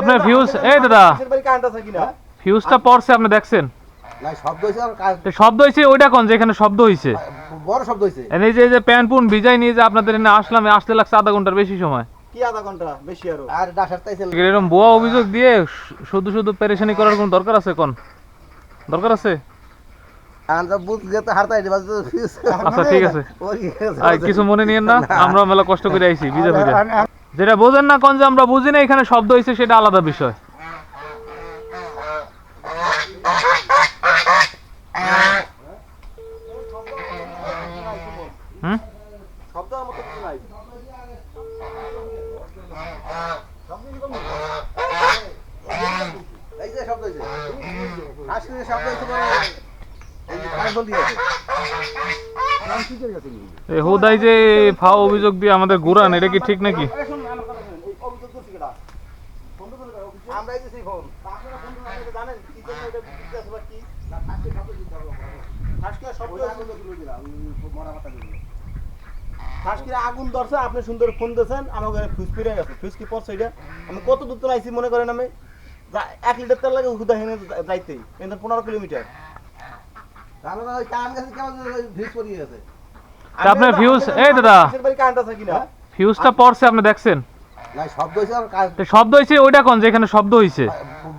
আপনার ফিউজ এই দাদা। ফিউজটা পড়ছে আপনি দেখছেন? শব্দ হয়েছে ওইটা কোন যেখানে শব্দ হয়েছে বড় শব্দ হয়েছে এই যে এই যে প্যান পুন ভিজাই নিয়ে যে আপনাদের এখানে আসলাম আসতে লাগছে আধা ঘণ্টার বেশি সময়। কি আধা ঘণ্টা? বেশি আরও। আর ডাসার তাইছেন এরকম ভুয়া অভিযোগ দিয়ে শুধু শুধু পেরেশানি করার কোনো দরকার আছে কোন? দরকার আছে? আচ্ছা ঠিক আছে। কিছু মনে নিয়েন না আমরা মেলা কষ্ট করে আইছি ভিজা ভিজা। যেটা বোঝেন না কোন যে আমরা বুঝি না, এখানে শব্দ হয়েছে সেটা আলাদা বিষয়। হুদাই যে ফাও অভিযোগ দিয়ে আমাদের ঘুরান, এটা কি ঠিক নাকি এই শুনুন, আমার কথা শুনুন, এই অভিযোগ করছি কেডা? ফোন করে অফিসে। আমরা এই ফোন আপনারা ফোন তো আপনারা জানেন কি জন্য এটা বুঝতে আছে বা কি? ফাঁসকে শব্দ হয়েছে। মরা মাথা দিল ফাঁসকে আগুন ধরছে আপনি সুন্দর ফোন দিয়েছেন আমার ঘরে ফিউজ ফিরে গেছে ফিউজ কি পড়ছে এটা আমি কত দূর তো মনে করেন আমি এক লিটার তেল লাগে হুদা হেনে যাইতেই কিন্তু পনেরো কিলোমিটার আপনার fuse- এই দাদা। পাশের আছে কিনা ফিউজটা পড়ছে আপনি দেখছেন শব্দ হয়েছে ওইটা কোন যেখানে শব্দ হয়েছে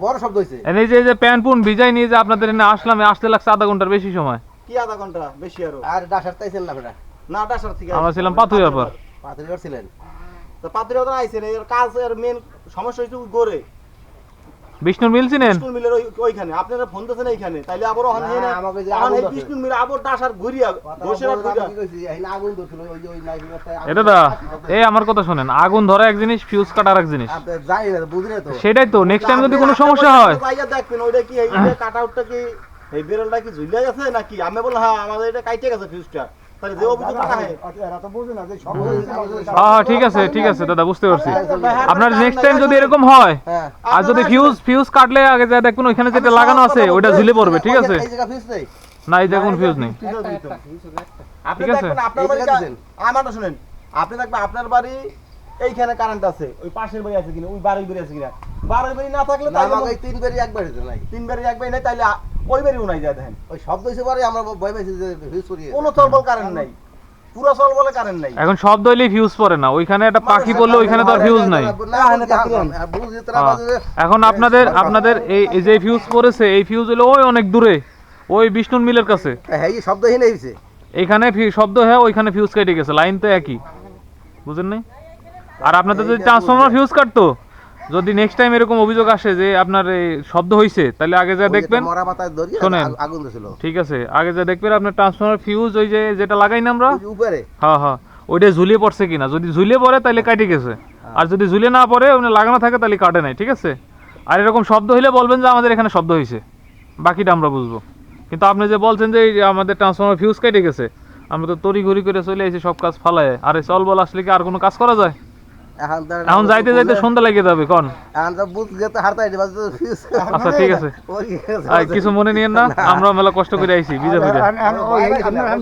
বড় শব্দ হয়েছে এই যে এই যে প্যান পুন ভিজাই নিয়ে যে আপনাদের এখানে আসলাম আসতে লাগছে আধা ঘণ্টার বেশি সময়। কি আধা ঘণ্টা? বেশি আরও। আর ডাসার তাইছেন না বেটা। না ডাসার থেকে আমরা ছিলাম পাথুরিয়ার পর। পাথুরিয়ার ছিলেন তো পাথুরিয়ার তো আইছেন এর কাজ এর মেন সমস্যা হইছে গড়ে বিষ্ণুর মিল চিনেন? বিষ্ণু মিলের ওইখানে। আপনারা ফোন দিয়েছেন এইখানে। তাইলে আবার ওখানে না, আমাকে যে আগুন ধরছে। বিষ্ণু মিলে আবার ডাসার ঘুরিয়া ঘষে রাখ ঘুরিয়া। আগুন ধরছিল ওই যে ওই নাইফ এটা দা এই আমার কথা শোনেন আগুন ধরা এক জিনিস ফিউজ কাটার এক জিনিস। আপনি যাই না বুঝি তো। সেটাই তো নেক্সট টাইম যদি কোনো সমস্যা হয়। জায়গা দেখবেন ওইটা কি এই কাট আউটটা কি এই বেরলটা কি ঝুলে গেছে নাকি? আমি বললাম হ্যাঁ আমাদের এটা কাইটে গেছে ফিউজটা তাহলে যে অভিযোগ করা ঠিক আছে ঠিক আছে দাদা বুঝতে পারছি। আপনার নেক্সট টাইম যদি এরকম হয় হ্যাঁ আর যদি ফিউজ ফিউজ কাটলে আগে যা দেখবেন ওইখানে যেটা লাগানো আছে ওইটা ঝুলে পড়বে ঠিক আছে? এই জায়গা ফিস নেই। না এই দেখুন ফিউজ নেই। ঠিক আছে। দেখবেন বাড়ি জায়গা কা- দিছেন। আমারটা শুনেন। আপনি দেখবেন আপনার বাড়ি এইখানে কারেন্ট আছে ওই পাশের বাড়ি আছে কিনা ওই বাড়ির বাড়ি আছে কিনা। বাড়ির বাড়ি না থাকলে তিন বারি একবার হয়েছে নাই। তিন বাড়ি এক বাড়ি নাই তাইলে আ- ওই বাড়িও নাই যায় দেখেন। ওই শব্দ হয়েছে পরে আমরা ভয় পাইছি যে ফিস পড়িয়ে কোনো চলবল কারেন্ট নাই। পুরো চলবলে কারেন্ট নাই। এখন শব্দ হইলেই ফিউজ পড়ে না। ওইখানে একটা পাখি পড়লে ওইখানে তো আর ফিউজ নাই। এখন আপনাদের আপনাদের এই যে ফিউজ পড়েছে এই ফিউজ হলো ওই অনেক দূরে। ওই বিষ্ণুর মিলের কাছে। হ্যাঁ এই শব্দহীন ফি- শব্দ হ্যাঁ ওইখানে ফিউজ কেটে গেছে। লাইন তো একই। বুঝেন নাই? আর আপনাদের যদি ট্রান্সফরমার ফিউজ কাটতো? যদি নেক্সট টাইম এরকম অভিযোগ আসে যে আপনার এই শব্দ হইছে তাহলে আগে যা দেখবেন মরা পাতায় ধরিয়ে শোনেন। আগুন দিছিল ঠিক আছে। আগে যা দেখবেন আপনার ট্রান্সফরমার ফিউজ ওই যে যেটা লাগাই না আমরা উপরে। হ্যাঁ হ্যাঁ। ওইটা ঝুলিয়ে পড়ছে কিনা। যদি ঝুলিয়ে পড়ে তাহলে কাটে গেছে। আর যদি ঝুলিয়ে না পড়ে ওখানে লাগানো থাকে তাহলে কাটে নাই। ঠিক আছে? আর এরকম শব্দ হইলে বলবেন যে আমাদের এখানে শব্দ হয়েছে বাকিটা আমরা বুঝব। কিন্তু আপনি যে বলছেন যে যে আমাদের ট্রান্সফরমার ফিউজ কেটে গেছে আমরা তো তড়ি ঘড়ি করে চলে এসেছি সব কাজ ফালায়। আর এই চল বল আসলে কি আর কোনো কাজ করা যায়? এখন যাইতে যাইতে সন্ধ্যা লেগে যাবে কন। এখন তো বুঝ গেতে হারতাই দিবা তো আচ্ছা ঠিক আছে। আর কিছু মনে নিয়েন না আমরা মেলা কষ্ট করে আইছি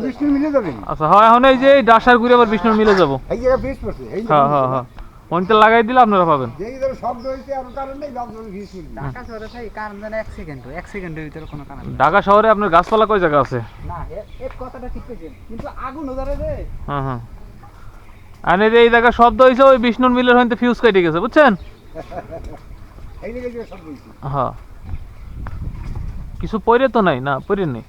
বিষ্ণু মিলে যাবেন। আচ্ছা হয় এখন এই যে এই ডাসার ঘুরে আবার বিষ্ণুর মিলে যাব। এই হ্যাঁ হ্যাঁ হ্যাঁ। লাগাই দিলে আপনারা পাবেন। যেই ধরো শব্দ হয়েছে আর কারণ নেই ভাবছ ফিস মিলবে ঢাকা শহরে ভাই কারণ জানে এক সেকেন্ড এক সেকেন্ডের ভিতরে কোনো কারণ ঢাকা শহরে আপনার গাছপালা কয় জায়গা আছে? না কথাটা ঠিক কিন্তু আগুন রে। হ্যাঁ হ্যাঁ। আর এই যে এই জায়গা শব্দ হয়েছে ওই বিষ্ণুর মিলের হইতে ফিউজ কেটে গেছে বুঝছেন? হ্যাঁ। কিছু পরে তো নাই না পরে নেই।